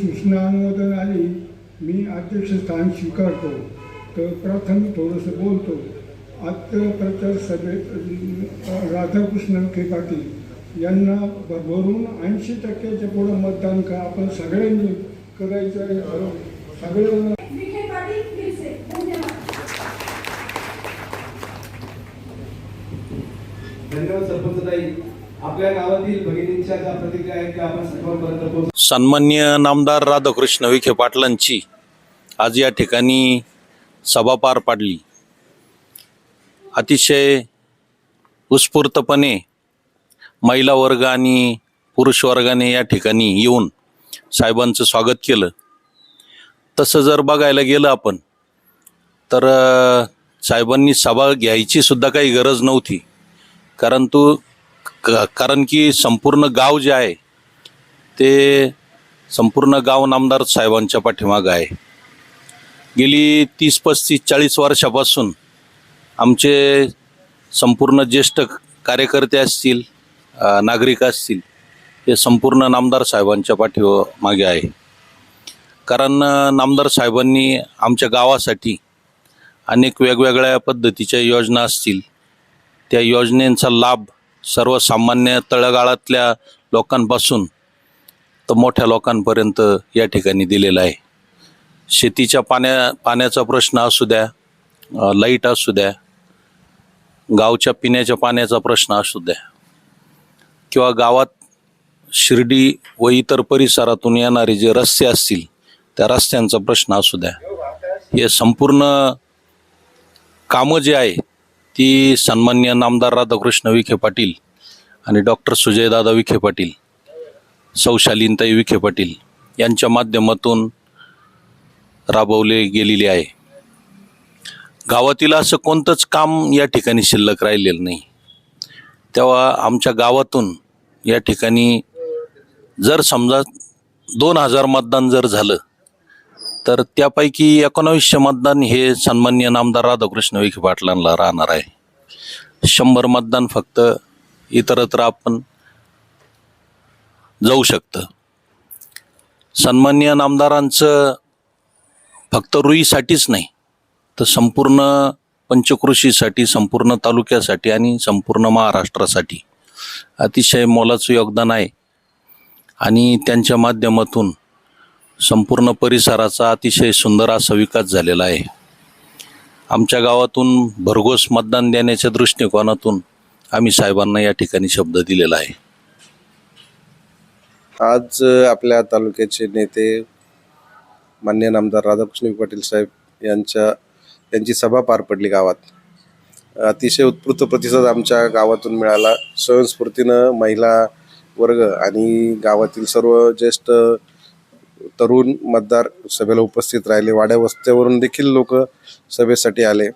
सूचना अनुमोदन आली मी अध्यक्षस्थान स्वीकारतो. तर प्रथम थोडंसं बोलतो. आजच्या प्रचार सभेत राधाकृष्ण विखे पाटील यांना भरभरून ऐंशी टक्क्याच्या पुढं मतदान का आपण सगळ्यांनी करायचं आहे. सगळ्यांना धन्यवाद. धन्यवाद सरपंचताई. आपल्या गावातील भगिनींच्या ज्या प्रतिक्रिया आहेत त्या आपण सर्वांपर्यंत पोहोच सन्मान्य नामदार राधाकृष्ण विखे पाटलांची आज या ठिकाणी सभा पार पाडली. अतिशय उत्स्फूर्तपणे महिला वर्ग आणि पुरुष वर्गाने या ठिकाणी येऊन साहेबांचं स्वागत केलं. तसं जर बघायला गेलं आपण तर साहेबांनी सभा घ्यायची सुद्धा काही गरज नव्हती. कारण तू क- कारण की संपूर्ण गाव जे आहे ते संपूर्ण गाव नामदार साहेबांच्या पाठीमागं आहे. गेली तीस पस्तीस चाळीस वर्षापासून आमचे संपूर्ण ज्येष्ठ कार्यकर्ते असतील नागरिक असतील हे संपूर्ण नामदार साहेबांच्या पाठीमागे आहे. कारण नामदार साहेबांनी आमच्या गावासाठी अनेक वेगवेगळ्या पद्धतीच्या योजना असतील. त्या योजनेचा लाभ सर्वसामान्य तळगाळातल्या लोकांपासून तर मोठ्या लोकांपर्यंत या ठिकाणी दिलेला आहे. शेतीच्या पाण्या पाण्याचा प्रश्न असू द्या लाइट असू द्या गावच्या पिण्याच्या पाण्याचा प्रश्न असू द्या किंवा गावात शिर्डी व इतर परिसरातून येणारे जे रस्ते असतील त्या रस्त्यांचा प्रश्न असू द्या. हे संपूर्ण कामं जे आहे ती सन्मान्य नामदार राधाकृष्ण विखे पाटील आणि डॉक्टर सुजयदादा विखे पाटील सौशालीनताई विखे पाटील यांच्या माध्यमातून राबवले गेलेले आहे. गावातील असं कोणतंच काम या ठिकाणी शिल्लक राहिलेलं नाही. तेव्हा आमच्या गावातून या ठिकाणी जर समजा दोन हजार मतदान जर झालं तर त्यापैकी एकोणावीसशे मतदान हे सन्मान्य नामदार राधाकृष्ण विखे पाटलांना राहणार आहे. शंभर मतदान फक्त इतरत्र आपण जाऊ शकतं. सन्मान्य नामदारांचं फक्त रुईसाठीच नाही तर संपूर्ण पंचकृषीसाठी संपूर्ण तालुक्यासाठी आणि संपूर्ण महाराष्ट्रासाठी अतिशय मोलाचं योगदान आहे. आणि त्यांच्या माध्यमातून संपूर्ण परिसराचा अतिशय सुंदर असा विकास झालेला आहे. आमच्या गावातून भरघोस मतदान देण्याच्या दृष्टिकोनातून आम्ही साहेबांना या ठिकाणी शब्द दिलेला आहे. आज आपल्या तालुक्याचे नेते मान्य नामदार राधाकृष्ण पाटील साहेब यांच्या यांची सभा पार पडली गावात. अतिशय उत्स्फूर्त प्रतिसाद आमच्या गावातून मिळाला. स्वयंस्फूर्तीनं महिला वर्ग आणि गावातील सर्व ज्येष्ठ तरुण मतदार सभेला उपस्थित राहिले. वाड्या वस्त्यावरून देखील लोक सभेसाठी आले.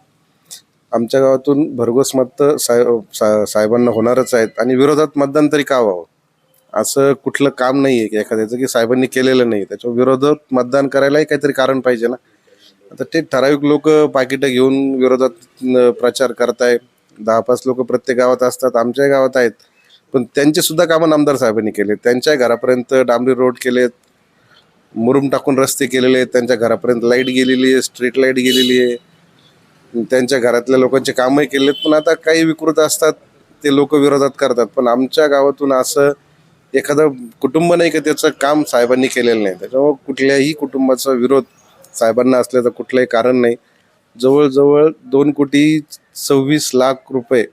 आमच्या गावातून भरघोस मत साहेब सा साहेबांना होणारच आहेत आणि विरोधात मतदान तरी का व्हावं? असं कुठलं काम नाही आहे की एखाद्याचं की साहेबांनी केलेलं नाही त्याच्या विरोधात मतदान करायलाही काहीतरी कारण पाहिजे ना. आता ते ठराविक लोक पाकिटं घेऊन विरोधात प्रचार करताय. दहा पाच लोक प्रत्येक गावात असतात आमच्या गावात आहेत. पण त्यांचे सुद्धा कामं नामदार साहेबांनी केले त्यांच्या घरापर्यंत डांबरी रोड केलेत. मुरुम टाकून रस्ते केलेले आहेत त्यांच्या घरापर्यंत लाइट गेलेली आहे स्ट्रीट लाइट गेलेली आहे. त्यांच्या घरातल्या लोकांचे कामही केले आहेत पण आता काही विकृत असतात ते लोक विरोधात करतात. पण आमच्या गावातून असं एखादं कुटुंब नाही का त्याचं काम साहेबांनी केलेलं नाही. त्याच्यामुळं कुठल्याही कुटुंबाचा विरोध साहेबांना असल्याचं कुठलंही कारण नाही. जवळजवळ दोन कोटी सव्वीस लाख रुपये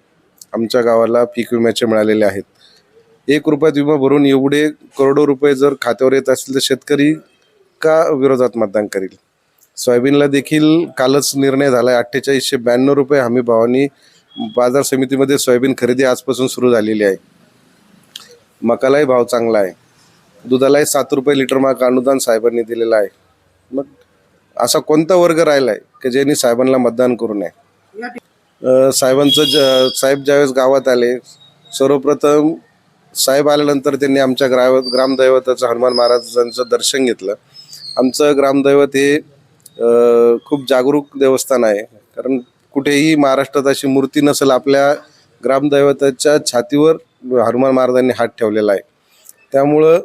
आमच्या गावाला पीक विम्याचे मिळालेले आहेत. एक रुपयात विमा भरून एवढे करोडो रुपये जर खात्यावर येत असतील तर शेतकरी का विरोधात मतदान करील. सोयाबीनला देखील कालच निर्णय झाला आहे अठ्ठेचाळीसशे ब्याण्णव रुपये हमी भावानी बाजार समितीमध्ये सोयाबीन खरेदी आजपासून सुरू झालेली आहे. मकालाही भाव चांगला आहे. दुधालाही सात रुपये लिटर माग अनुदान साहेबांनी दिलेलं आहे. मग असा कोणता वर्ग राहिला आहे की ज्यांनी साहेबांना मतदान करू नये? साहेबांचं ज साहेब ज्यावेळेस गावात आले सर्वप्रथम साहेब आल्यानंतर त्यांनी आमच्या ग्राव ग्रामदैवताचं हनुमान महाराजांचं दर्शन घेतलं. आमचं ग्रामदैवत हे खूप जागरूक देवस्थान आहे. कारण कुठेही महाराष्ट्रात अशी मूर्ती नसेल आपल्या ग्रामदैवताच्या छातीवर हनुमान महाराजांनी हात ठेवलेला आहे. त्यामुळं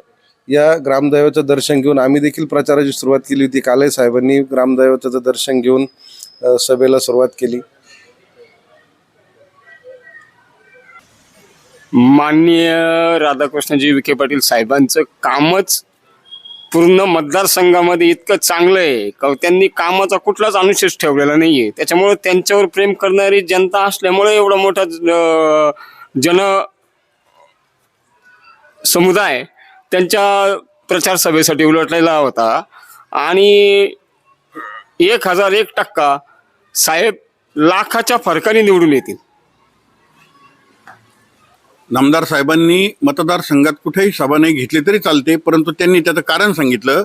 या ग्रामदैवाचं दर्शन घेऊन आम्ही देखील प्रचाराची सुरुवात केली होती. काले साहेबांनी ग्रामदैवताचं दर्शन घेऊन सभेला सुरुवात केली. माननीय राधाकृष्णजी विखे पाटील साहेबांचं कामच पूर्ण मतदारसंघामध्ये इतकं चांगलं आहे. का त्यांनी कामाचा कुठलाच अनुशेष ठेवलेला नाही आहे त्याच्यामुळे त्यांच्यावर प्रेम करणारी जनता असल्यामुळे एवढा मोठा जन समुदाय त्यांच्या प्रचार सभेसाठी उलटलेला होता. आणि एक हजार एक टक्का साहेब लाखाच्या फरकाने निवडून येतील. नामदार साहेबांनी मतदारसंघात कुठेही सभा नाही घेतली तरी चालते परंतु त्यांनी त्याचं कारण सांगितलं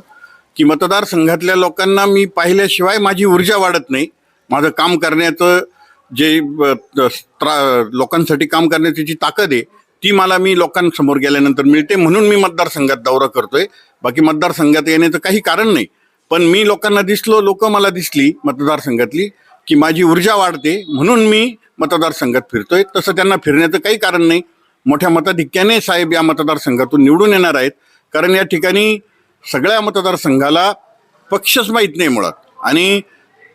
की मतदारसंघातल्या लोकांना मी पाहिल्याशिवाय माझी ऊर्जा वाढत नाही. माझं काम करण्याचं जे त्रा- लोकांसाठी काम करण्याची जी ताकद आहे ती मला मी लोकांसमोर गेल्यानंतर मिळते म्हणून मी मतदारसंघात दौरा करतोय. बाकी मतदारसंघात येण्याचं काही कारण नाही. पण मी लोकांना दिसलो लोक मला दिसली मतदारसंघातली की माझी ऊर्जा वाढते म्हणून मी मतदारसंघात फिरतोय. तसं त्यांना फिरण्याचं काही कारण नाही. मोठ्या मताधिक्याने साहेब या मतदारसंघातून निवडून येणार आहेत. कारण या ठिकाणी सगळ्या मतदारसंघाला पक्षच माहीत नाही मुळात. आणि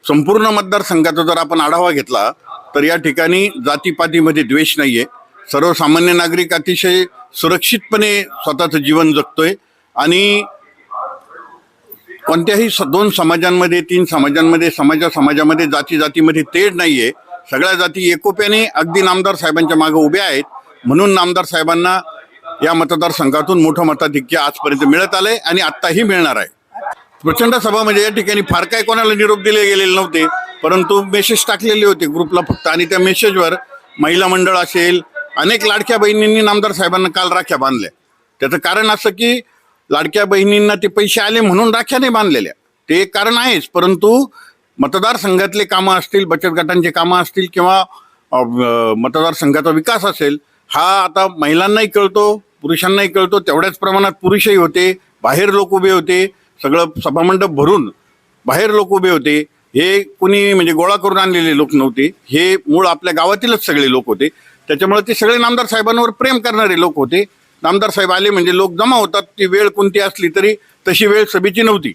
संपूर्ण मतदारसंघाचा जर आपण आढावा घेतला तर या ठिकाणी जातीपातीमध्ये द्वेष नाही आहे सर्वसामान्य नागरिक अतिशय सुरक्षितपणे स्वतःचं जीवन जगतोय. आणि कोणत्याही स- दोन समाजांमध्ये तीन समाजांमध्ये समाजा समाजामध्ये जाती जातीमध्ये तेढ नाही आहे सगळ्या जाती एकोप्याने अगदी नामदार साहेबांच्या मागे उभ्या आहेत. म्हणून नामदार साहेबांना या मतदारसंघातून मोठं मताधिक्य आजपर्यंत मिळत आलंय आणि आत्ताही मिळणार आहे. प्रचंड सभा म्हणजे या ठिकाणी फार काय कोणाला निरोप दिले गेलेले नव्हते परंतु मेसेज टाकलेले होते ग्रुपला फक्त आणि त्या मेसेजवर महिला मंडळ असेल अनेक लाडक्या बहिणींनी नामदार साहेबांना काल राख्या बांधल्या. त्याचं कारण असं की लाडक्या बहिणींना ते पैसे आले म्हणून राख्या नाही बांधलेल्या. ते एक कारण आहेच परंतु मतदारसंघातले कामं असतील बचत गटांचे कामं असतील किंवा मतदारसंघाचा विकास असेल हा आता महिलांनाही कळतो पुरुषांनाही कळतो तेवढ्याच प्रमाणात पुरुषही होते बाहेर लोक उभे होते सगळं सभामंडप भरून बाहेर लोक उभे होते. हे कुणी म्हणजे गोळा करून आणलेले लोक नव्हते. हे मूळ आपल्या गावातीलच सगळे लोक होते. त्याच्यामुळे ते सगळे नामदार साहेबांवर प्रेम करणारे लोक होते. नामदार साहेब आले म्हणजे लोक जमा होतात. ती वेळ कोणती असली तरी तशी वेळ सभेची नव्हती.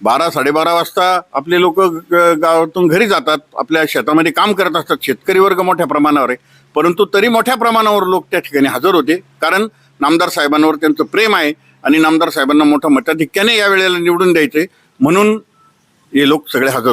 बारा साडेबारा वाजता आपले लोक गावातून घरी जातात. आपल्या शेतामध्ये काम करत असतात. शेतकरी वर्ग मोठ्या प्रमाणावर आहे. परंतु तरी मोठ्या प्रमाणावर लोक त्या ठिकाणी हजर होते. कारण नामदार साहेबांवर त्यांचं प्रेम आहे आणि नामदार साहेबांना मोठं मताधिक्याने या वेळेला निवडून द्यायचे. म्हणून हे लोक सगळे हजर